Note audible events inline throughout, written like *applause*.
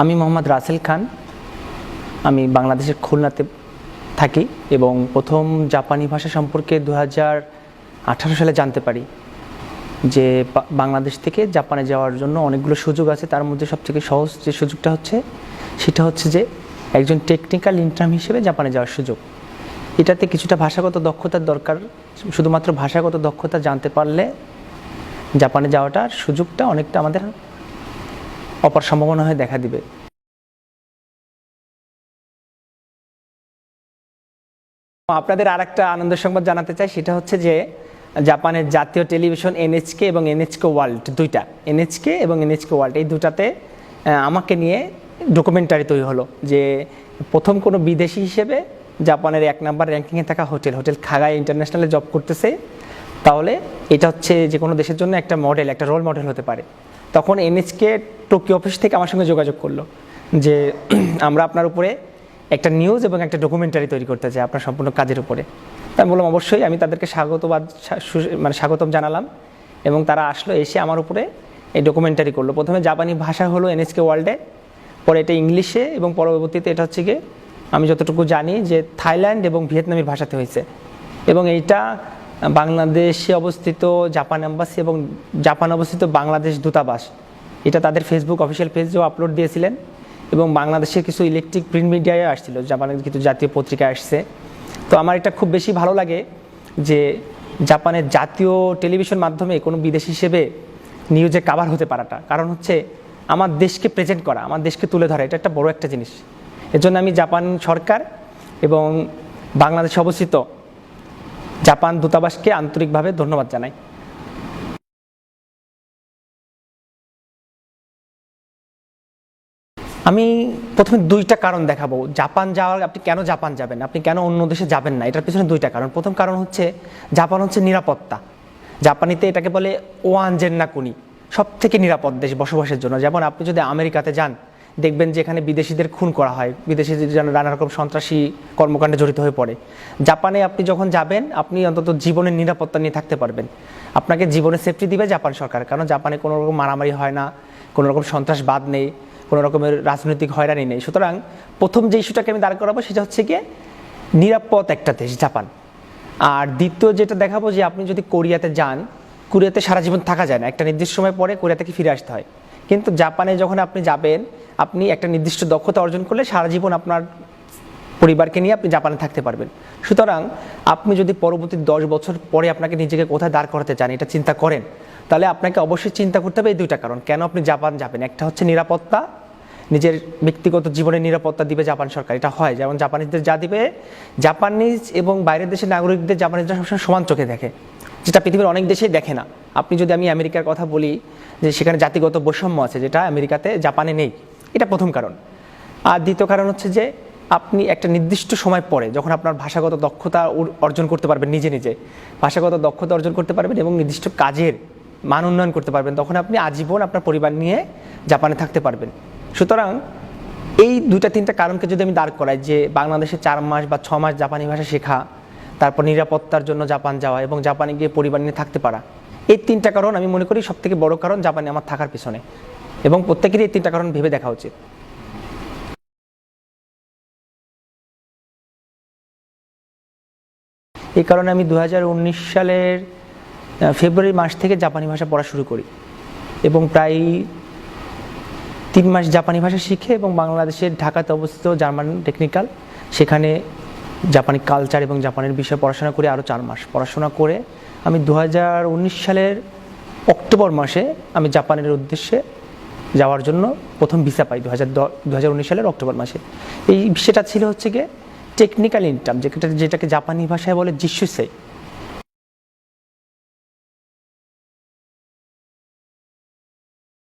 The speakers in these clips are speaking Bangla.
আমি মোহাম্মদ রাসেল খান। আমি বাংলাদেশের খুলনাতে থাকি এবং প্রথম জাপানি ভাষা সম্পর্কে দু সালে জানতে পারি যে বাংলাদেশ থেকে জাপানে যাওয়ার জন্য অনেকগুলো সুযোগ আছে। তার মধ্যে সবথেকে সহজ যে সুযোগটা হচ্ছে, সেটা হচ্ছে যে একজন টেকনিক্যাল ইন্টার্ন হিসেবে জাপানে যাওয়ার সুযোগ। এটাতে কিছুটা ভাষাগত দক্ষতার দরকার। শুধুমাত্র ভাষাগত দক্ষতা জানতে পারলে জাপানে যাওয়াটার সুযোগটা অনেকটা আমাদের অপার সম্ভাবনা হয়ে দেখা দিবে। আপনাদের আর একটা আনন্দের সংবাদ জানাতে চাই, সেটা হচ্ছে যে জাপানের জাতীয় টেলিভিশন এনএচকে এবং এনএচকে ওয়ার্ল্ড দুইটা। এনএচকে এবং এনএচকে ওয়ার্ল্ড এই দুটাতে আমাকে নিয়ে ডকুমেন্টারি তৈরি হলো যে প্রথম কোনো বিদেশি হিসেবে জাপানের এক নাম্বার র্যাঙ্কিংয়ে থাকা হোটেল হোটেল খাগায় ইন্টারন্যাশনালে জব করতেছে। তাহলে এটা হচ্ছে যে কোনো দেশের জন্য একটা মডেল একটা রোল মডেল হতে পারে। তখন এনএচকে টোকিও অফিস থেকে আমার সঙ্গে যোগাযোগ করল যে *clears throat* আমরা আপনার উপরে একটা নিউজ এবং একটা ডকুমেন্টারি তৈরি করতে চাই আপনার সম্পূর্ণ কাজের উপরে। আমি বললাম, অবশ্যই। আমি তাদেরকে স্বাগতবাদ মানে স্বাগতম জানালাম এবং তারা আসলো, এসে আমার উপরে এই ডকুমেন্টারি করল। প্রথমে জাপানি ভাষা হলো এনএসকে ওয়ার্ল্ডে পরে এটা ইংলিশে এবং পরবর্তীতে এটা হচ্ছে গিয়ে আমি যতটুকু জানি যে থাইল্যান্ড এবং ভিয়েতনামের ভাষাতে হয়েছে। এবং এইটা বাংলাদেশে অবস্থিত জাপান এম্বাসি এবং জাপান অবস্থিত বাংলাদেশ দূতাবাস। এটা তাদের ফেসবুক অফিসিয়াল পেজেও আপলোড দিয়েছিলেন এবং বাংলাদেশের কিছু ইলেকট্রিক প্রিন্ট মিডিয়ায় আসছিল, জাপানের কিছু জাতীয় পত্রিকায় আসছে। তো আমার এটা খুব বেশি ভালো লাগে যে জাপানের জাতীয় টেলিভিশন মাধ্যমে কোনো বিদেশি হিসেবে নিউজে কাভার হতে পারাটা। কারণ হচ্ছে আমার দেশকে প্রেজেন্ট করা, আমার দেশকে তুলে ধরা, এটা একটা বড় একটা জিনিস। এর জন্য আমি জাপান সরকার এবং বাংলাদেশে অবস্থিত জাপান দূতাবাসকে আন্তরিকভাবে ধন্যবাদ জানাই। আমি প্রথমে দুইটা কারণ দেখাবো। জাপান যাওয়ার আপনি কেন জাপান যাবেন? আপনি কেন অন্য দেশে যাবেন না? এটার পিছনে দুইটা কারণ। প্রথম কারণ হচ্ছে, জাপান হচ্ছে নিরাপত্তা। জাপানিতে এটাকে বলে ওয়ান জেন্নাকুনি সব থেকে নিরাপদ দেশ বসবাসের জন্য। যেমন আপনি যদি আমেরিকাতে যান দেখবেন যে এখানে বিদেশিদের খুন করা হয়। বিদেশিদের যেন নানা রকম সন্ত্রাসী কর্মকাণ্ডে জড়িত হয়ে পড়ে। জাপানে আপনি যখন যাবেন, আপনি অন্তত জীবনের নিরাপত্তা নিয়ে থাকতে পারবেন। আপনাকে জীবনের সেফটি দিবে জাপান সরকার, কারণ জাপানে কোনো রকম মারামারি হয় না, কোনো রকম সন্ত্রাসবাদ নেই, কোনো রকমের রাজনৈতিক হয়রানি নেই। সুতরাং প্রথম যে ইস্যুটাকে আমি দাঁড় করাবো সেটা হচ্ছে গিয়ে নিরাপদ একটা দেশ, জাপান। আর দ্বিতীয় যেটা দেখাবো যে আপনি যদি কোরিয়াতে যান, কোরিয়াতে সারা জীবন থাকা যায় না। একটা নির্দিষ্ট সময় পরে কোরিয়া থেকে ফিরে আসতে হয়। কিন্তু জাপানে যখন আপনি যাবেন, আপনি একটা নির্দিষ্ট দক্ষতা অর্জন করলে সারা জীবন আপনার পরিবারকে নিয়ে আপনি জাপানে থাকতে পারবেন। সুতরাং আপনি যদি পরবর্তী দশ বছর পরে আপনাকে নিজেকে কোথায় দাঁড় করাতে চান, এটা চিন্তা করেন। তাহলে আপনাকে অবশ্যই চিন্তা করতে হবে এই দুইটা কারণ। কেন আপনি জাপান যাবেন? একটা হচ্ছে নিরাপত্তা, নিজের ব্যক্তিগত জীবনের নিরাপত্তা দিবে জাপান সরকার। এটা হয়। যেমন জাপানিজদের যা দিবে, জাপানিজ এবং বাইরের দেশের নাগরিকদের জাপানিজরা সবসময় সমান চোখে দেখে। যেটা পৃথিবীর অনেক দেশেই দেখে না। আপনি যদি আমি আমেরিকার কথা বলি, যে সেখানে জাতিগত বৈষম্য আছে, যেটা আমেরিকাতে জাপানে নেই, এটা প্রথম কারণ। আর দ্বিতীয় কারণ হচ্ছে যে, আপনি একটা নির্দিষ্ট সময় পরে যখন আপনার ভাষাগত দক্ষতা অর্জন করতে পারবেন নিজে নিজে, ভাষাগত দক্ষতা অর্জন করতে পারবেন এবং নির্দিষ্ট কাজের মান উন্নয়ন করতে পারবেন, তখন আপনি আজীবন আপনার পরিবার নিয়ে জাপানে থাকতে পারবেন। সুতরাং এই দুইটা, তিনটা কারণকে যদি আমি দাঁড় করাই, যে বাংলাদেশে চার মাস বা ছ মাস জাপানি ভাষা শেখা তারপর নিরাপত্তার জন্য জাপান যাওয়া এবং জাপানে গিয়ে পরিবার নিয়ে থাকতে পারা। এই তিনটা কারণ আমি মনে করি সব থেকে বড় কারণ জাপানে আমার থাকার পিছনে। এবং প্রত্যেকেরই এই তিনটা কারণ ভেবে দেখা উচিত। এই কারণে আমি দু হাজার উনিশ সালের ফেব্রুয়ারি মাস থেকে জাপানি ভাষা পড়া শুরু করি। এবং প্রায় তিন মাস জাপানি ভাষা শিখে এবং বাংলাদেশের ঢাকাতে অবস্থিত জার্মান টেকনিক্যাল, সেখানে জাপানি কালচার এবং জাপানের বিষয়ে পড়াশোনা করে আরও চার মাস। পড়াশোনা করে আমি দু হাজার উনিশ সালের অক্টোবর মাসে আমি জাপানের উদ্দেশ্যে যাওয়ার জন্য প্রথম ভিসা পাই দু হাজার সালের অক্টোবর মাসে। এই ভিসাটা ছিল হচ্ছে গিয়ে টেকনিক্যাল ইনকাম যেটা, যেটাকে জাপানি ভাষায় বলে জিস্যুসে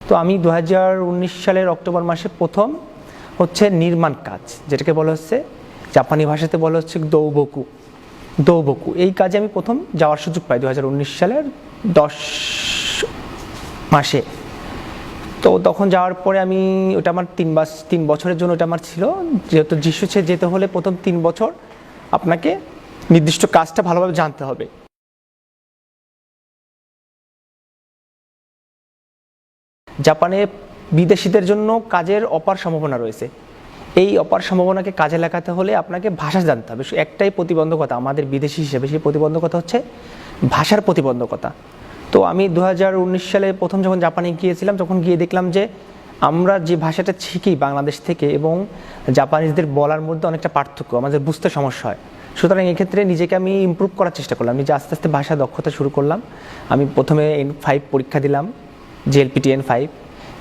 তো আমি দু হাজার উনিশ সালের অক্টোবর মাসে প্রথম হচ্ছে নির্মাণ কাজ, যেটাকে বলা হচ্ছে জাপানি ভাষাতে বলা হচ্ছে দৌবকু দৌবকু। এই কাজে আমি প্রথম যাওয়ার সুযোগ পাই দু হাজার উনিশ সালের দশ মাসে। তো তখন যাওয়ার পরে আমি, ওটা আমার তিন মাস, তিন বছরের জন্য ওটা আমার ছিল। যেহেতু যিশুছে যেতে হলে প্রথম তিন বছর আপনাকে নির্দিষ্ট কাজটা ভালোভাবে জানতে হবে। জাপানে বিদেশিদের জন্য কাজের অপার সম্ভাবনা রয়েছে। এই অপার সম্ভাবনাকে কাজে লাগাতে হলে আপনাকে ভাষা জানতে হবে। একটাই প্রতিবন্ধকতা আমাদের বিদেশি হিসেবে, সেই প্রতিবন্ধকতা হচ্ছে ভাষার প্রতিবন্ধকতা। তো আমি দু হাজার উনিশ সালে প্রথম যখন জাপানে গিয়েছিলাম, তখন গিয়ে দেখলাম যে আমরা যে ভাষাটা শিখি বাংলাদেশ থেকে এবং জাপানিজদের বলার মধ্যে অনেকটা পার্থক্য, আমাদের বুঝতে সমস্যা হয়। সুতরাং এক্ষেত্রে নিজেকে আমি ইমপ্রুভ করার চেষ্টা করলাম, নিজে আস্তে আস্তে ভাষা দক্ষতা শুরু করলাম। আমি প্রথমে এন ফাইভ পরীক্ষা দিলাম জিএলপিটি এন ফাইভ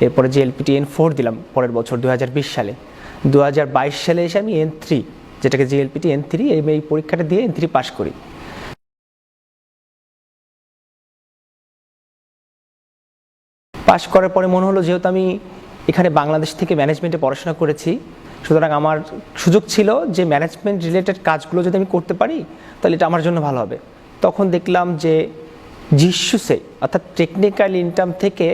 এরপরে জিএলপিটি এন ফোর দিলাম পরের বছর দু হাজার বিশ সালে। দু হাজার বাইশ সালে এসে আমি এন থ্রি যেটাকে জিএলপিটি এন থ্রি এই পরীক্ষাটা দিয়ে এন থ্রি পাস করি। পাশ করার পরে মনে হলো যেহেতু আমি এখানে বাংলাদেশ থেকে ম্যানেজমেন্টে পড়াশোনা করেছি, সুতরাং আমার সুযোগ ছিল যে ম্যানেজমেন্ট রিলেটেড কাজগুলো যদি আমি করতে পারি, তাহলে এটা আমার জন্য ভালো হবে। তখন দেখলাম যে জিস্যুসে অর্থাৎ টেকনিক্যাল ইনকাম থেকে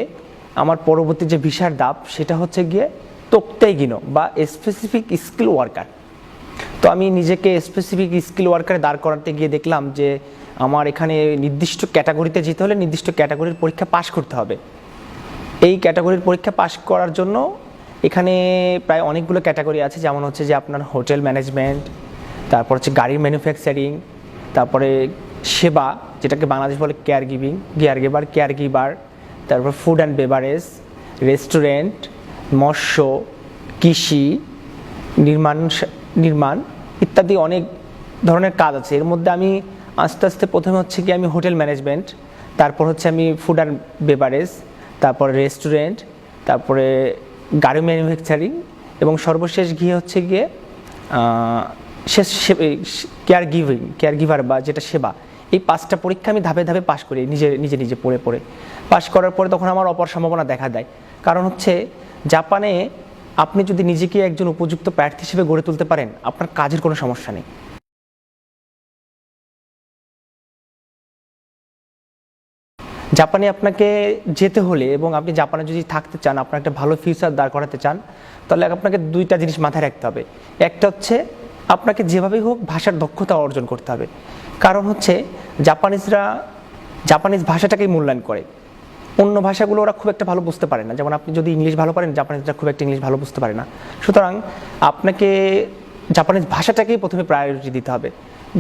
আমার পরবর্তী যে ভিসার দাপ, সেটা হচ্ছে গিয়ে তোক্তাই গিনো বা স্পেসিফিক স্কিল ওয়ার্কার তো আমি নিজেকে স্পেসিফিক স্কিল ওয়ার্কারে দাঁড় করাতে গিয়ে দেখলাম যে আমার এখানে নির্দিষ্ট ক্যাটাগরিতে যেতে হলে নির্দিষ্ট ক্যাটাগরির পরীক্ষা পাশ করতে হবে। এই ক্যাটাগরির পরীক্ষা পাশ করার জন্য এখানে প্রায় অনেকগুলো ক্যাটাগরি আছে, যেমন হচ্ছে যে আপনার হোটেল ম্যানেজমেন্ট, তারপর হচ্ছে গাড়ির ম্যানুফ্যাকচারিং তারপরে সেবা, যেটাকে বাংলাদেশ বলে care giving care giver care giver তারপর ফুড অ্যান্ড বেভারেজ রেস্টুরেন্ট মৎস্য, কৃষি, নির্মাণ নির্মাণ ইত্যাদি অনেক ধরনের কাজ আছে। এর মধ্যে আমি আস্তে আস্তে প্রথমে হচ্ছে কি আমি হোটেল ম্যানেজমেন্ট, তারপর হচ্ছে আমি ফুড অ্যান্ড বেভারেজ তারপরে রেস্টুরেন্ট তারপরে গাড়ি ম্যানুফ্যাকচারিং এবং সর্বশেষ গিয়ে হচ্ছে গিয়ে শেষ কেয়ার গিভিং কেয়ার গিভার বা যেটা সেবা, এই পাঁচটা পরীক্ষা আমি ধাপে ধাপে পাশ করি, নিজে নিজে নিজে পড়ে পড়ে। পাশ করার পরে তখন আমার অপর সম্ভাবনা দেখা দেয়। কারণ হচ্ছে জাপানে আপনি যদি নিজেকে একজন উপযুক্ত প্রার্থী হিসেবে গড়ে তুলতে পারেন, আপনার কাজের কোনো সমস্যা নেই। জাপানে আপনাকে যেতে হলে এবং আপনি জাপানে যদি থাকতে চান, আপনার একটা ভালো ফিউচার দাঁড় করাতে চান, তাহলে আপনাকে দুইটা জিনিস মাথায় রাখতে হবে। একটা হচ্ছে, আপনাকে যেভাবেই হোক ভাষার দক্ষতা অর্জন করতে হবে। কারণ হচ্ছে, জাপানিজরা, জাপানিজ ভাষাটাকেই মূল্যায়ন করে। অন্য ভাষাগুলো ওরা খুব একটা ভালো বুঝতে পারে না। যেমন আপনি যদি ইংলিশ ভালো পারেন জাপানিজরা খুব একটা ইংলিশ ভালো বুঝতে পারে না। সুতরাং আপনাকে জাপানিজ ভাষাটাকেই প্রথমে প্রায়োরিটি দিতে হবে।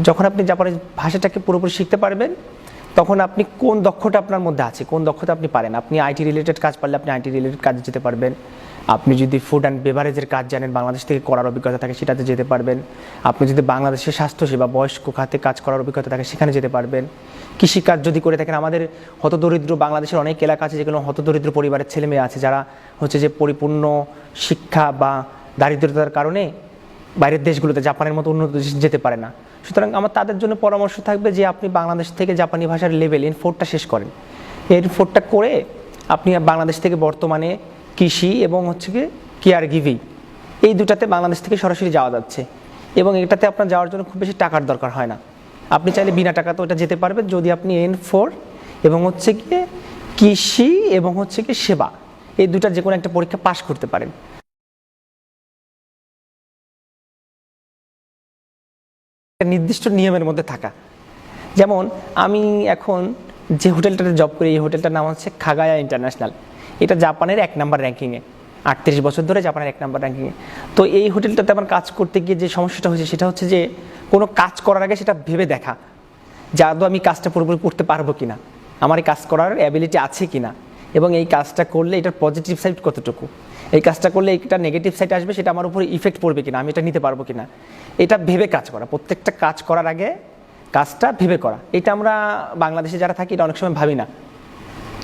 যখন আপনি জাপানিজ ভাষাটাকে পুরোপুরি শিখতে পারবেন, তখন আপনি কোন দক্ষতা আপনার মধ্যে আছে, কোন দক্ষতা আপনি পারেন। আপনি আইটি রিলেটেড কাজ পারলে আপনি আইটি রিলেটেড কাজে যেতে পারবেন। আপনি যদি ফুড অ্যান্ড বেভারেজের কাজ জানেন, বাংলাদেশ থেকে করার অভিজ্ঞতা থাকে, সেটাতে যেতে পারবেন। আপনি যদি বাংলাদেশের স্বাস্থ্যসেবা, বয়স্ক খাতে কাজ করার অভিজ্ঞতা থাকে, সেখানে যেতে পারবেন। কৃষিকাজ যদি করে থাকেন, আমাদের হতদরিদ্র বাংলাদেশের অনেক এলাকা আছে, যেগুলো হতদরিদ্র পরিবারের ছেলে মেয়ে আছে, যারা হচ্ছে যে পরিপূর্ণ শিক্ষা বা দারিদ্রতার কারণে বাইরের দেশগুলোতে, জাপানের মতো উন্নত দেশে যেতে পারে না। সুতরাং আমার তাদের জন্য পরামর্শ থাকবে যে, আপনি বাংলাদেশ থেকে জাপানি ভাষার লেভেল এন ফোরটা শেষ করেন। এর ফোরটা করে আপনি বাংলাদেশ থেকে বর্তমানে কৃষি এবং হচ্ছে কি কেয়ার গিভিং এই দুটাতে বাংলাদেশ থেকে সরাসরি যাওয়া যাচ্ছে এবং এটাতে আপনার যাওয়ার জন্য খুব বেশি টাকার দরকার হয় না। আপনি চাইলে বিনা টাকাতে এটা যেতে পারবেন যদি আপনি এন ফোর এবং হচ্ছে কি কৃষি এবং হচ্ছে কি সেবা, এই দুটার যে কোনো একটা পরীক্ষা পাশ করতে পারেন। নির্দিষ্ট নিয়মের মধ্যে থাকা। যেমন আমি এখন যে হোটেলটাতে জব করি, এই হোটেলটার নাম হচ্ছে খাগায়া ইন্টারন্যাশনাল। এটা জাপানের এক নাম্বার র্যাঙ্কিংয়ে আটত্রিশ বছর ধরে জাপানের এক নাম্বার র্যাঙ্কিংয়ে তো এই হোটেলটাতে আমার কাজ করতে গিয়ে যে সমস্যাটা হয়েছে, সেটা হচ্ছে যে কোনো কাজ করার আগে সেটা ভেবে দেখা। যে আমি কাজটা পুরোপুরি করতে পারব কিনা? আমার এই কাজ করার অ্যাবিলিটি আছে কি না এবং এই কাজটা করলে এটার পজিটিভ সাইড কতটুকু? এই কাজটা করলে এটা নেগেটিভ সাইড আসবে, সেটা আমার উপরে ইফেক্ট পড়বে কিনা? আমি এটা নিতে পারব কিনা? এটা ভেবে কাজ করা। প্রত্যেকটা কাজ করার আগে কাজটা ভেবে করা। এটা আমরা বাংলাদেশে যারা থাকি, এটা অনেক সময় ভাবি না।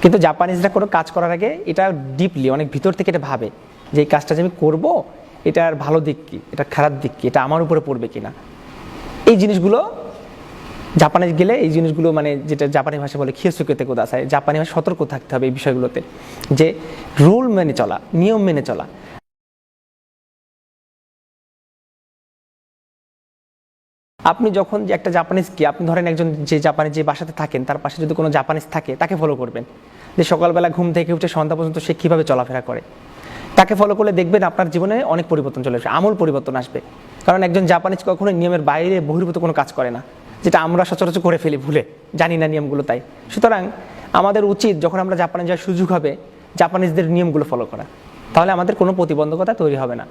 কিন্তু জাপানিজরা কোনো কাজ করার আগে এটা ডিপলি অনেক ভিতর থেকে এটা ভাবে যে এই কাজটা যে আমি করব, এটার ভালো দিক কি এটা খারাপ দিক কি, এটা আমার উপরে পড়বে কিনা। এই জিনিসগুলো জাপানে গেলে, এই জিনিসগুলো মানে যেটা জাপানি ভাষা বলে খিয়েসুকেতে কোদাসায় জাপানি ভাষা সতর্ক থাকতে হবে এই বিষয়গুলোতে। যে রুল মেনে চলা, নিয়ম মেনে চলা আপনি যখন যে একটা জাপানিজ কি, আপনি ধরেন একজন যে জাপানি যে বাসাতে থাকেন, তার পাশে যদি কোনো জাপানিজ থাকে, তাকে ফলো করবেন। যে সকালবেলা ঘুম থেকে উঠে সন্ধ্যা পর্যন্ত সে কীভাবে চলাফেরা করে? তাকে ফলো করলে দেখবেন আপনার জীবনে অনেক পরিবর্তন চলে আসবে, আমূল পরিবর্তন আসবে। কারণ একজন জাপানিজ কখনো নিয়মের বাইরে বহির্ভূত কোনো কাজ করে না, যেটা আমরা সচরাচর করে ফেলি ভুলে, জানি না নিয়মগুলো তাই। সুতরাং আমাদের উচিত যখন আমরা জাপানে যাওয়ার সুযোগ হবে জাপানিজদের নিয়মগুলো ফলো করা। তাহলে আমাদের কোনো প্রতিবন্ধকতা তৈরি হবে না।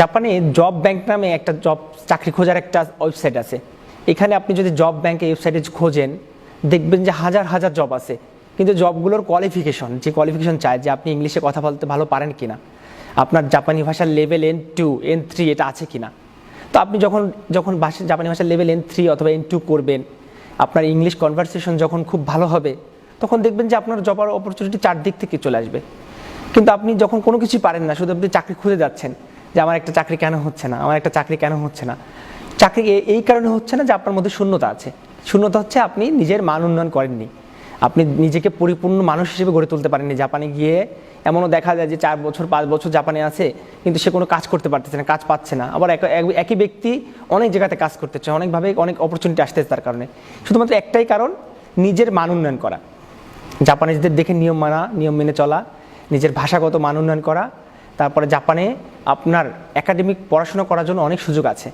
জাপানে জব ব্যাংক নামে একটা জব চাকরি খোঁজার একটা ওয়েবসাইট আছে। এখানে আপনি যদি জব ব্যাংকে ওয়েবসাইটে খোঁজেন, দেখবেন যে হাজার হাজার জব আছে। কিন্তু জবগুলোর কোয়ালিফিকেশন যে কোয়ালিফিকেশন চায় যে আপনি ইংলিশে কথা বলতে ভালো পারেন কিনা, আপনার জাপানি ভাষার level N two N three এটা আছে কিনা। তো আপনি যখন যখন ভাষা, জাপানি ভাষার লেভেল এন থ্রি অথবা এন টু করবেন, আপনার ইংলিশ কনভারসেশন যখন খুব ভালো হবে, তখন দেখবেন যে আপনার জবার অপরচুনিটি চারদিক থেকে চলে আসবে। কিন্তু আপনি যখন কোনো কিছু পারেন না, শুধু আপনি চাকরি খুঁজে যাচ্ছেন যে আমার একটা চাকরি কেন হচ্ছে না, আমার একটা চাকরি কেন হচ্ছে না। চাকরি এই কারণে হচ্ছে না যে আপনার মধ্যে শূন্যতা আছে। শূন্যতা হচ্ছে আপনি নিজের মান উন্নয়ন করেননি। আপনি নিজেকে পরিপূর্ণ মানুষ হিসেবে গড়ে তুলতে পারেননি। জাপানে গিয়ে এমনও দেখা যায় যে চার বছর, পাঁচ বছর জাপানে আছে, কিন্তু সে কোনো কাজ করতে পারতেছে না, কাজ পাচ্ছে না। আবার এক- এক- একই ব্যক্তি অনেক জায়গাতে কাজ করতেছে, অনেকভাবে অনেক অপরচুনিটি আসতেছে তার কারণে। শুধুমাত্র একটাই কারণ, নিজের মান উন্নয়ন করা। জাপানিজদের দেখে নিয়ম মানা, নিয়ম মেনে চলা, নিজের ভাষাগত মান উন্নয়ন করা তারপরে জাপানে আপনার একাডেমিক পড়াশোনা করার জন্য অনেক সুযোগ আছে।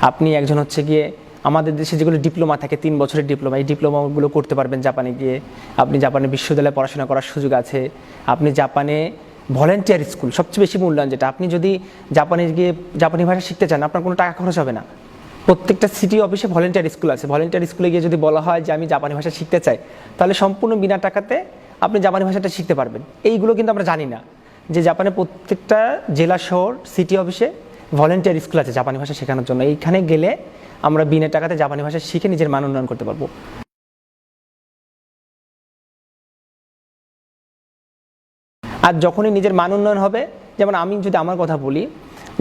আপনি একজন হচ্ছে গিয়ে আমাদের দেশে যেগুলো ডিপ্লোমা থাকে, তিন বছরের ডিপ্লোমা, এই ডিপ্লোমাগুলো করতে পারবেন জাপানে গিয়ে। আপনি জাপানে বিশ্ববিদ্যালয়ে পড়াশোনা করার সুযোগ আছে। আপনি জাপানে ভলেন্টিয়ার স্কুল, সবচেয়ে বেশি মূল্যায়ন যেটা। আপনি যদি জাপানে গিয়ে জাপানি ভাষা শিখতে চান, আপনার কোনো টাকা খরচ হবে না। প্রত্যেকটা সিটি অফিসে ভলেন্টিয়ার স্কুল আছে। ভলেন্টিয়ার স্কুলে গিয়ে যদি বলা হয় যে, আমি জাপানি ভাষা শিখতে চাই তাহলে সম্পূর্ণ বিনা টাকাতে আপনি জাপানি ভাষাটা শিখতে পারবেন। এইগুলো কিন্তু আমরা জানি না। যে জাপানে প্রত্যেকটা জেলা শহর সিটি অফিসে ভলেন্টিয়ার স্কুল আছে জাপানি ভাষা শেখানোর জন্য। এইখানে গেলে আমরা বিনা টাকাতে জাপানি ভাষা শিখে নিজের মান উন্নয়ন করতে পারব। আর যখনই নিজের মান উন্নয়ন হবে, যেমন আমি যদি আমার কথা বলি,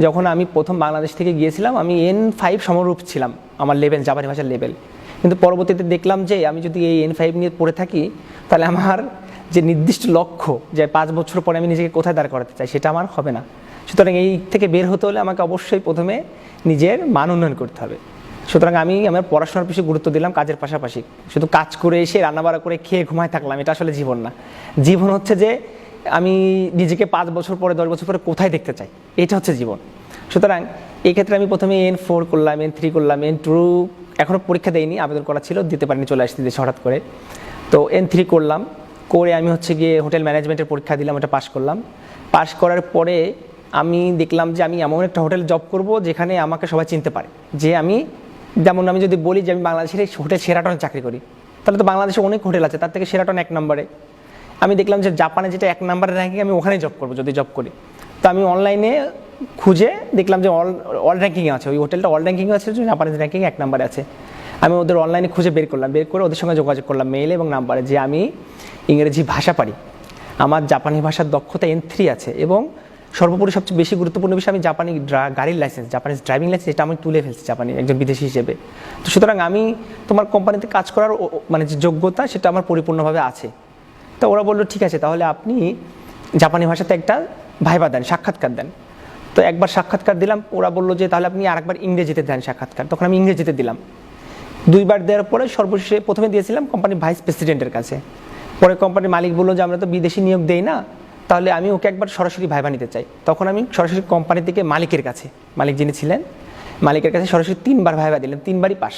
যখন আমি প্রথম বাংলাদেশ থেকে গিয়েছিলাম, আমি এন ফাইভ সমরূপ ছিলাম, আমার লেভেল জাপানি ভাষার লেভেল কিন্তু পরবর্তীতে দেখলাম যে, আমি যদি এই এন ফাইভ নিয়ে পড়ে থাকি, তাহলে আমার যে নির্দিষ্ট লক্ষ্য যে পাঁচ বছর পরে আমি নিজেকে কোথায় দাঁড় করাতে চাই, সেটা আমার হবে না। সুতরাং এই থেকে বের হতে হলে আমাকে অবশ্যই প্রথমে নিজের মান উন্নয়ন করতে হবে। সুতরাং আমি আমার পড়াশোনার পিছনে গুরুত্ব দিলাম কাজের পাশাপাশি। শুধু কাজ করে এসে রান্নাবাড়া করে খেয়ে ঘুমায় থাকলাম, এটা আসলে জীবন না। জীবন হচ্ছে যে আমি নিজেকে পাঁচ বছর পরে, দশ বছর পরে কোথায় দেখতে চাই, এটা হচ্ছে জীবন। সুতরাং এই ক্ষেত্রে আমি প্রথমে এন ফোর করলাম এন থ্রি করলাম এন টু এখনও পরীক্ষা দেয়নি আবেদন করা ছিল, দিতে পারিনি, চলে আসছি দেশে হঠাৎ করে। তো এন থ্রি করলাম করে আমি হচ্ছে গিয়ে হোটেল ম্যানেজমেন্টের পরীক্ষা দিলাম, ওটা পাশ করলাম। পাশ করার পরে আমি দেখলাম যে আমি এমন একটা হোটেল জব করব যেখানে আমাকে সবাই চিনতে পারে। যে আমি, যেমন আমি যদি বলি যে আমি বাংলাদেশের হোটেল সেরাটনে চাকরি করি, তাহলে তো বাংলাদেশে অনেক হোটেল আছে, তার থেকে সেরাটন এক নম্বরে। আমি দেখলাম যে জাপানে যেটা এক নম্বরের র্যাঙ্কিং আমি ওখানেই জব করব যদি জব করি। তো আমি অনলাইনে খুঁজে দেখলাম যে অল অল র্যাঙ্কিংয়ে আছে, ওই হোটেলটা অল র্যাঙ্কিংয়ে আছে জাপানের র্যাঙ্কিং এক নম্বরে আছে। আমি ওদের অনলাইনে খুঁজে বের করলাম, বের করে ওদের সঙ্গে যোগাযোগ করলাম মেইলে এবং নাম্বারে যে আমি ইংরেজি ভাষা পারি। আমার জাপানি ভাষার দক্ষতা এন থ্রি আছে এবং সর্বোপরি সবচেয়ে বেশি গুরুত্বপূর্ণ বিষয় আমি জাপানি ড্রা- গাড়ির লাইসেন্স জাপানিজ ড্রাইভিং লাইসেন্স এটা আমি তুলে ফেলছি জাপানি একজন বিদেশি হিসেবে। তো সুতরাং আমি তোমার কোম্পানিতে কাজ করার মানে যে যোগ্যতা সেটা আমার পরিপূর্ণভাবে আছে। তো ওরা বলল, ঠিক আছে, তাহলে আপনি জাপানি ভাষাতে একটা ভাইবা দেন, সাক্ষাৎকার দেন। তো একবার সাক্ষাৎকার দিলাম, ওরা বলল যে, তাহলে আপনি আরেকবার ইংরেজিতে দেন সাক্ষাৎকার। তখন আমি ইংরেজিতে দিলাম। দুইবার দেওয়ার পরে সর্বশেষে প্রথমে দিয়েছিলাম কোম্পানির ভাইস প্রেসিডেন্টের কাছে। পরে কোম্পানির মালিক বলল যে, আমরা তো বিদেশি নিয়োগ দেই না। তাহলে আমি ওকে একবার সরাসরি ভাইবা নিতে চাই। তখন আমি সরাসরি কোম্পানি থেকে মালিকের কাছে, মালিক যিনি ছিলেন, মালিকের কাছে সরাসরি তিনবার ভাইবা দিলাম, তিনবারই পাস।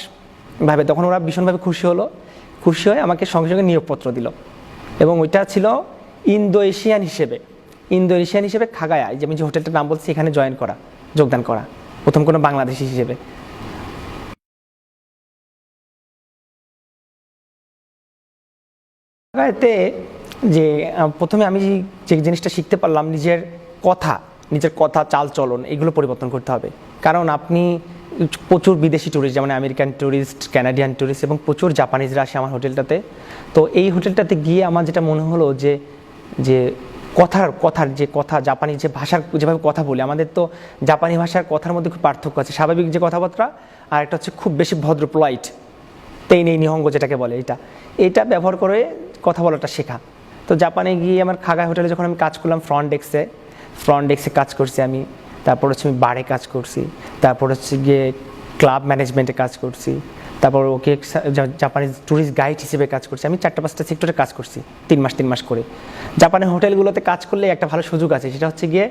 ভাবে তখন ওরা ভীষণভাবে খুশি হলো। খুশি হয়ে আমাকে সঙ্গে সঙ্গে নিয়োগপত্র দিল। এবং ওইটা ছিল ইন্দো এশিয়ান হিসেবে। ইন্দো এশিয়ান হিসেবে খাগায়া যে আমি যে হোটেলটার নাম বলছি এখানে জয়েন করা, যোগদান করা। প্রথম কোনো বাংলাদেশি হিসেবে। এতে যে প্রথমে আমি যে জিনিসটা শিখতে পারলাম, নিজের কথা নিজের কথা চাল চলন এগুলো পরিবর্তন করতে হবে। কারণ আপনি প্রচুর বিদেশি ট্যুরিস্ট যেমন আমেরিকান ট্যুরিস্ট ক্যানাডিয়ান ট্যুরিস্ট এবং প্রচুর জাপানিজরা আসে আমার হোটেলটাতে। তো এই হোটেলটাতে গিয়ে আমার যেটা মনে হলো যে যে কথার কথার যে কথা জাপানি যে ভাষার, যেভাবে কথা বলি, আমাদের তো জাপানি ভাষার কথার মধ্যে খুব পার্থক্য আছে। স্বাভাবিক যে কথাবার্তা আর একটা হচ্ছে খুব বেশি ভদ্র পোলাইট তেই নেই নিহঙ্গ যেটাকে বলে এটা। এটা ব্যবহার করে কথা বলাটা শেখা। তো জাপানে গিয়ে আমার খাগায় হোটেলে যখন আমি কাজ করলাম ফ্রন্ট ডেস্কে ফ্রন্ট ডেস্কে কাজ করছি আমি। তারপর হচ্ছে আমি বারে কাজ করছি। তারপর হচ্ছে গিয়ে ক্লাব ম্যানেজমেন্টে কাজ করছি। তারপর ওকে জাপানিজ ট্যুরিস্ট গাইড হিসেবে কাজ করছি। আমি চারটা পাঁচটা সেক্টরে কাজ করছি, তিন মাস তিন মাস করে। জাপানের হোটেলগুলোতে কাজ করলে একটা ভালো সুযোগ আছে। সেটা হচ্ছে গিয়ে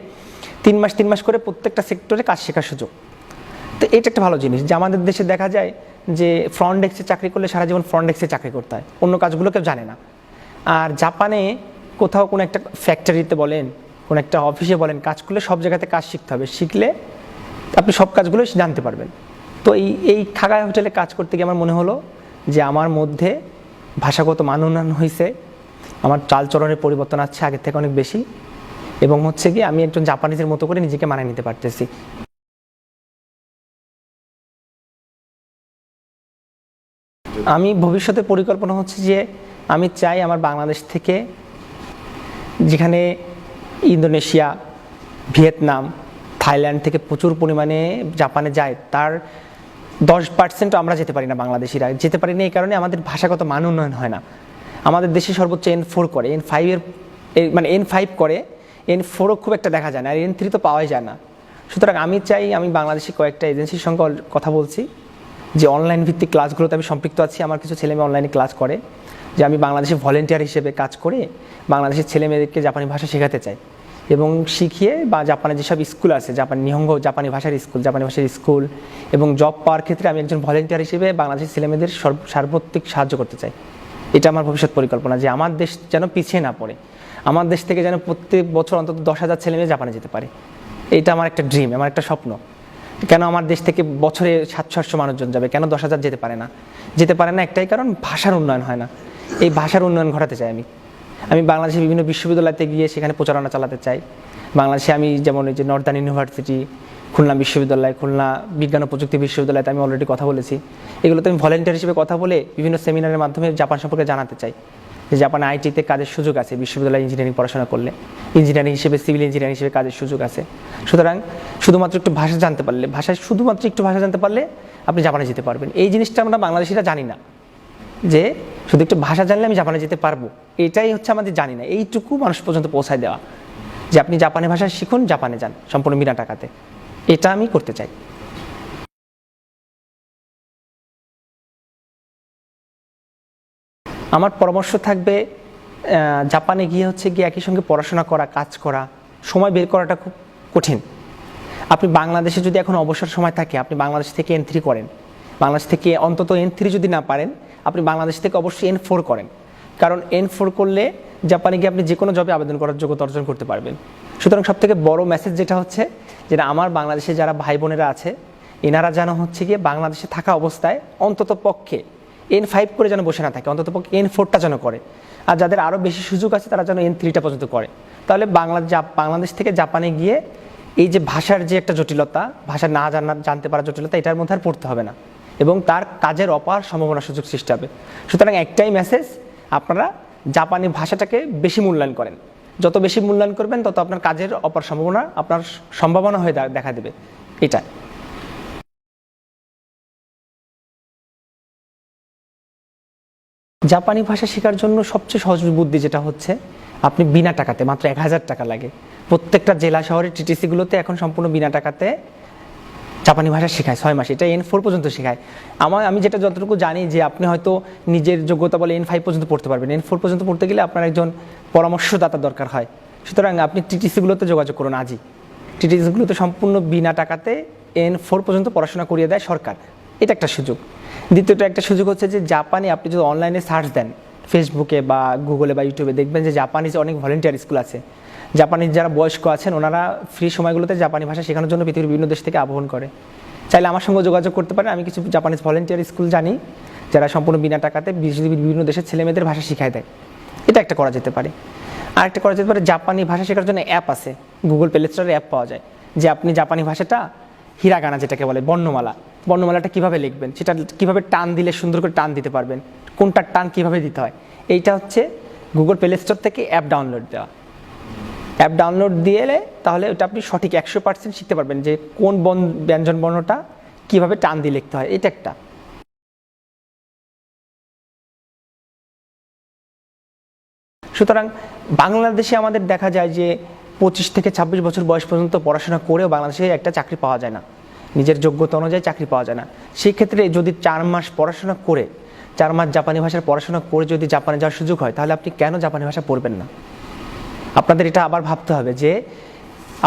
তিন মাস তিন মাস করে প্রত্যেকটা সেক্টরে কাজ শেখার সুযোগ। তো এটা একটা ভালো জিনিস যে আমাদের দেশে দেখা যায় যে ফ্রন্ট ডেস্কে চাকরি করলে সারা জীবন ফ্রন্ট ডেস্কে চাকরি করতে হয়। অন্য কাজগুলো কেউ জানে না। আর জাপানে কোথাও কোনো একটা ফ্যাক্টরিতে বলেন, কোনো একটা অফিসে বলেন, কাজ করলে সব জায়গাতে কাজ শিখতে হবে। শিখলে আপনি সব কাজগুলো জানতে পারবেন। তো এই এই খাগায় হোটেলে কাজ করতে গিয়ে আমার মনে হলো যে আমার মধ্যে ভাষাগত মান উন্নয়ন হয়েছে, আমার চালচলনের পরিবর্তন আছে আগের থেকে অনেক বেশি, এবং হচ্ছে কি আমি একজন জাপানিজের মতো করে নিজেকে মানিয়ে নিতে পারতেছি। আমি ভবিষ্যতে পরিকল্পনা হচ্ছে যে আমি চাই আমার বাংলাদেশ থেকে যেখানে ইন্দোনেশিয়া, ভিয়েতনাম, থাইল্যান্ড থেকে প্রচুর পরিমাণে জাপানে যায়, তার দশ পার্সেন্ট আমরা যেতে পারি না বাংলাদেশিরা। যেতে পারি না এই কারণে আমাদের ভাষাগত মান উন্নয়ন হয় না। আমাদের দেশে সর্বোচ্চ এন ফোর করে এন ফাইভের মানে এন ফাইভ করে এন ফোরও খুব একটা দেখা যায় না, আর এন থ্রি তো পাওয়াই যায় না। সুতরাং আমি চাই, আমি বাংলাদেশি কয়েকটা এজেন্সির সঙ্গে কথা বলছি, যে অনলাইন ভিত্তিক ক্লাসগুলোতে আমি সম্পৃক্ত আছি, আমার কিছু ছেলে মেয়ে অনলাইনে ক্লাস করে। যে আমি বাংলাদেশে ভলেন্টিয়ার হিসেবে কাজ করে বাংলাদেশের ছেলে মেয়েদেরকে জাপানি ভাষা শেখাতে চাই। এবং শিখিয়ে বা জাপানে যেসব স্কুল আছে, জাপান, নিহঙ্গ জাপানি ভাষার স্কুল জাপানি ভাষার স্কুল এবং জব পাওয়ার ক্ষেত্রে আমি একজন ভলেন্টিয়ার হিসেবে বাংলাদেশের ছেলেমেয়েদের সর্ব- সার্বত্রিক সাহায্য করতে চাই। এটা আমার ভবিষ্যৎ পরিকল্পনা যে আমার দেশ যেন পিছিয়ে না পড়ে। আমার দেশ থেকে যেন প্রত্যেক বছর অন্তত দশ হাজার ছেলে মেয়ে জাপানে যেতে পারে। এটা আমার একটা ড্রিম আমার একটা স্বপ্ন। কেন আমার দেশ থেকে বছরে সাতশো, আটশো মানুষজন যাবে? কেন দশ হাজার যেতে পারে না? যেতে পারে না একটাই কারণ, ভাষার উন্নয়ন হয় না। এই ভাষার উন্নয়ন ঘটাতে চাই আমি। আমি বাংলাদেশের বিভিন্ন বিশ্ববিদ্যালয়তে গিয়ে সেখানে প্রচারণা চালাতে চাই। বাংলাদেশে আমি যেমন এই যে নর্দার্ন ইউনিভার্সিটি, খুলনা বিশ্ববিদ্যালয়, খুলনা বিজ্ঞান ও প্রযুক্তি বিশ্ববিদ্যালয়তে আমি অলরেডি কথা বলেছি। এগুলোতে আমি ভলেন্টিয়ার হিসেবে কথা বলে বিভিন্ন সেমিনারের মাধ্যমে জাপান সম্পর্কে জানাতে চাই। যে জাপানে আইটিতে কাজের সুযোগ আছে, বিশ্ববিদ্যালয় ইঞ্জিনিয়ারিং পড়াশোনা করলে। ইঞ্জিনিয়ারিং হিসেবে সিভিল ইঞ্জিনিয়ারিং হিসেবে কাজের সুযোগ আছে। সুতরাং শুধুমাত্র একটু ভাষা জানতে পারলে, ভাষায় শুধুমাত্র একটু ভাষা জানতে পারলে আপনি জাপানে যেতে পারবেন। এই জিনিসটা আমরা বাংলাদেশিরা জানি না। যে শুধু একটু ভাষা জানলে আমি জাপানে যেতে পারব। এটাই হচ্ছে আমাদের জানি না। এইটুকু মানুষ পর্যন্ত পৌঁছায় দেওয়া। যে আপনি জাপানি ভাষা শিখুন, জাপানে যান, সম্পূর্ণ বিনা টাকাতে। এটা আমি করতে চাই। আমার পরামর্শ থাকবে জাপানে গিয়ে হচ্ছে গিয়ে একই সঙ্গে পড়াশোনা করা, কাজ করা, সময় বের করাটা খুব কঠিন। আপনি বাংলাদেশে যদি এখন অবসর সময় থাকে, আপনি বাংলাদেশ থেকে এন থ্রি করেন। বাংলাদেশ থেকে অন্তত এন থ্রি যদি না পারেন আপনি বাংলাদেশ থেকে অবশ্যই এন ফোর করেন। কারণ এন ফোর করলে জাপানে গিয়ে আপনি যে কোনো জবে আবেদন করার যোগ্যতা অর্জন করতে পারবেন। সুতরাং সব থেকে বড় মেসেজ যেটা হচ্ছে যেটা আমার বাংলাদেশে যারা ভাই বোনেরা আছে, এনারা যেন হচ্ছে গিয়ে বাংলাদেশে থাকা অবস্থায় অন্তত পক্ষে এন ফাইভ করে যেন বসে না থাকে, অন্তত পক্ষে এন ফোরটা যেন করে। আর যাদের আরও বেশি সুযোগ আছে, তারা যেন এন থ্রিটা পর্যন্ত করে। তাহলে বাংলা বাংলাদেশ থেকে জাপানে গিয়ে এই যে ভাষার যে একটা জটিলতা, ভাষা না জানা, জানতে পারার জটিলতা, এটার মধ্যে আর পড়তে হবে না। এবং তার কাজের অপার সম্ভাবনা সুযোগ সৃষ্টি হবে। সুতরাং একটাই মেসেজ আপনারা জাপানি ভাষাটাকে বেশি মূল্যায়ন করেন। যত বেশি মূল্যায়ন করবেন, তত আপনার কাজের অপার সম্ভাবনা, আপনার সম্ভাবনা হয়ে দেখা দেবে। এটা জাপানি ভাষা শেখার জন্য সবচেয়ে সহজ বুদ্ধি যেটা হচ্ছে, আপনি বিনা টাকাতে, মাত্র এক হাজার টাকা লাগে। প্রত্যেকটা জেলা শহরের টিটিসিগুলোতে এখন সম্পূর্ণ বিনা টাকাতে জাপানি ভাষা শেখায়, ছয় মাস, এটা এন ফোর পর্যন্ত শেখায়। আমার, আমি যেটা যতটুকু জানি যে আপনি হয়তো নিজের যোগ্যতা বলে এন ফাইভ পর্যন্ত পড়তে পারবেন। এন ফোর পর্যন্ত পড়তে গেলে আপনার একজন পরামর্শদাতা দরকার হয়। সুতরাং আপনি টিটিসিগুলোতে যোগাযোগ করুন আজই। টিটিসিগুলোতে সম্পূর্ণ বিনা টাকাতে এন ফোর পর্যন্ত পড়াশোনা করিয়ে দেয় সরকার। এটা একটা সুযোগ। দ্বিতীয়টা একটা সুযোগ হচ্ছে যে জাপানে আপনি যদি অনলাইনে সার্চ দেন ফেসবুকে বা গুগলে বা ইউটিউবে দেখবেন যে জাপানিজ অনেক ভলেন্টিয়ার স্কুল আছে। জাপানিজ যারা বয়স্ক আছেন, ওনারা ফ্রি সময়গুলোতে জাপানি ভাষা শেখানোর জন্য পৃথিবীর বিভিন্ন দেশ থেকে আহ্বান করে। চাইলে আমার সঙ্গে যোগাযোগ করতে পারেন, আমি কিছু জাপানিজ ভলেন্টিয়ার স্কুল জানি, যারা সম্পূর্ণ বিনা টাকাতে বিভিন্ন দেশের ছেলেমেয়েদের ভাষা শিখায় দেয়। এটা একটা করা যেতে পারে। আরেকটা করা যেতে পারে, জাপানি ভাষা শেখার জন্য অ্যাপ আছে। গুগল প্লে স্টোরে অ্যাপ পাওয়া যায়, যে আপনি জাপানি ভাষাটা হিরাগানা যেটাকে বলে, বর্ণমালা। বর্ণমালাটা কীভাবে লিখবেন, সেটা কীভাবে টান দিলে সুন্দর করে টান দিতে পারবেন, কোনটার টান কীভাবে দিতে হয়, এইটা হচ্ছে গুগল প্লে স্টোর থেকে অ্যাপ ডাউনলোড দেওয়া। অ্যাপ ডাউনলোড দিয়ে এলে তাহলে ওটা আপনি সঠিক একশো পার্সেন্ট শিখতে পারবেন যে কোন বন ব্যঞ্জন বর্ণটা কীভাবে টান দিয়ে লিখতে হয়, এটা একটা। সুতরাং বাংলাদেশে আমাদের দেখা যায় যে পঁচিশ থেকে ছাব্বিশ বছর বয়স পর্যন্ত পড়াশোনা করেও বাংলাদেশে একটা চাকরি পাওয়া যায় না। নিজের যোগ্যতা অনুযায়ী চাকরি পাওয়া যায় না। সেই ক্ষেত্রে যদি চার মাস পড়াশোনা করে, চার মাস জাপানি ভাষার পড়াশোনা করে যদি জাপানে যাওয়ার সুযোগ হয়, তাহলে আপনি কেন জাপানি ভাষা পড়বেন না? আপনাদের এটা আবার ভাবতে হবে যে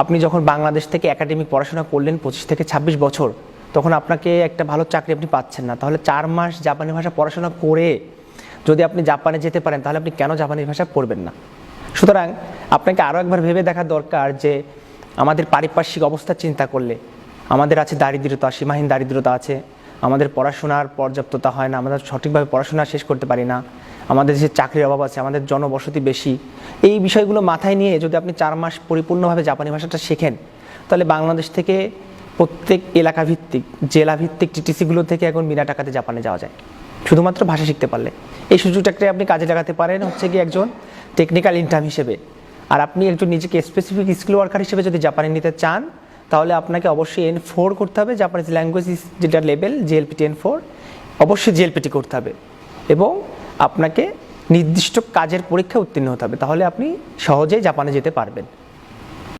আপনি যখন বাংলাদেশ থেকে একাডেমিক পড়াশোনা করলেন পঁচিশ থেকে ছাব্বিশ বছর, তখন আপনাকে একটা ভালো চাকরি আপনি পাচ্ছেন না। তাহলে চার মাস জাপানি ভাষা পড়াশোনা করে যদি আপনি জাপানে যেতে পারেন, তাহলে আপনি কেন জাপানি ভাষা পড়বেন না? সুতরাং আপনাকে আরও একবার ভেবে দেখা দরকার যে আমাদের পারিপার্শ্বিক অবস্থা চিন্তা করলে আমাদের আছে দারিদ্রতা, সীমাহীন দারিদ্রতা আছে। আমাদের পড়াশোনার পর্যাপ্ততা হয় না আমরা সঠিকভাবে পড়াশোনা শেষ করতে পারি না, আমাদের যে চাকরির অভাব আছে, আমাদের জনবসতি বেশি। এই বিষয়গুলো মাথায় নিয়ে যদি আপনি চার মাস পরিপূর্ণভাবে জাপানি ভাষাটা শেখেন, তাহলে বাংলাদেশ থেকে প্রত্যেক এলাকা ভিত্তিক জেলা ভিত্তিক টিটিসিগুলো থেকে এখন বিনা টাকাতে জাপানে যাওয়া যায়। শুধুমাত্র ভাষা শিখতে পারলে। এই সুযোগটাকে আপনি কাজে লাগাতে পারেন হচ্ছে কি একজন টেকনিক্যাল ইনকাম হিসেবে। আর আপনি একজন নিজেকে স্পেসিফিক স্কিল ওয়ার্কার হিসেবে যদি জাপানে নিতে চান তাহলে আপনাকে অবশ্যই এন ফোর করতে হবে জাপানিজ ল্যাঙ্গুয়েজ যেটা লেভেল জিএলপিটি এন ফোর অবশ্যই জিএলপিটি করতে হবে এবং আপনাকে নির্দিষ্ট কাজের পরীক্ষা উত্তীর্ণ হতে হবে। তাহলে আপনি সহজেই জাপানে যেতে পারবেন।